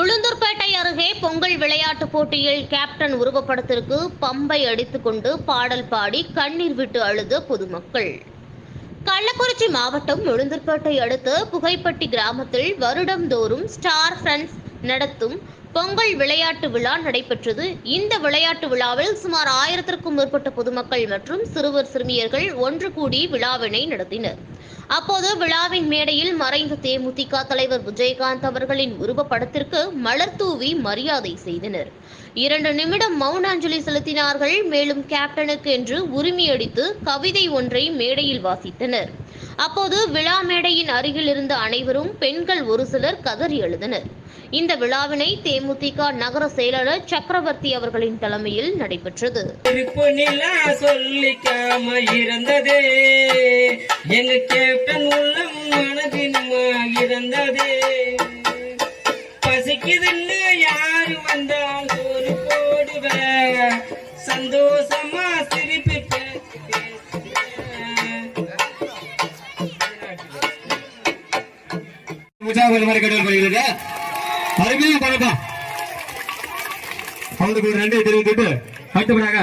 உளுந்தூர்பேட்டை அருகே பொங்கல் விளையாட்டுப் போட்டியில் கேப்டன் உருவப்படத்திற்கு பம்பை அடித்துக்கொண்டு பாடல் பாடி கண்ணீர் விட்டு அழுத பொதுமக்கள். கள்ளக்குறிச்சி மாவட்டம் உளுந்தூர்பேட்டை அடுத்த புகைப்பட்டி கிராமத்தில் வருடம்தோறும் ஸ்டார் ஃப்ரெண்ட்ஸ் நடத்தும் பொங்கல் விளையாட்டு விழா நடைபெற்றது. இந்த விளையாட்டு விழாவில் சுமார் ஆயிரத்திற்கும் மேற்பட்ட பொதுமக்கள் மற்றும் சிறுவர் சிறுமியர்கள் ஒன்று கூடி விழாவினை நடத்தினர். அப்போது விழாவின் மேடையில் மறைந்த தேமுதிக தலைவர் விஜயகாந்த் அவர்களின் உருவப்படத்திற்கு மலர் தூவி மரியாதை செய்தனர். இரண்டு நிமிடம் மௌன அஞ்சலி செலுத்தினார்கள். மேலும் கேப்டனுக்கு என்று உரிமையடித்து கவிதை ஒன்றை மேடையில் வாசித்தனர். அப்போது விழா மேடையின் அருகில் இருந்த அனைவரும் பெண்கள் ஒரு சிலர் கதறி எழுதனர் இந்த விழாவினை தேமுதிக நகர செயலாளர் சக்கரவர்த்தி அவர்களின் தலைமையில் நடைபெற்றது. இருப்பு நிலா எங்க கேப்டன் உள்ளம் மனதினுமா இறந்ததே பசிக்குதுன்னு யாரு வந்தால் ஒரு போடுவ. சந்தோஷமா சிரிப்பு பேசி பேசுவேன். உற்சாகப்படுமாறு அருமையா அவங்களுக்கு ஒரு நன்றியை தெரிவித்துட்டு அடுத்தபடியாக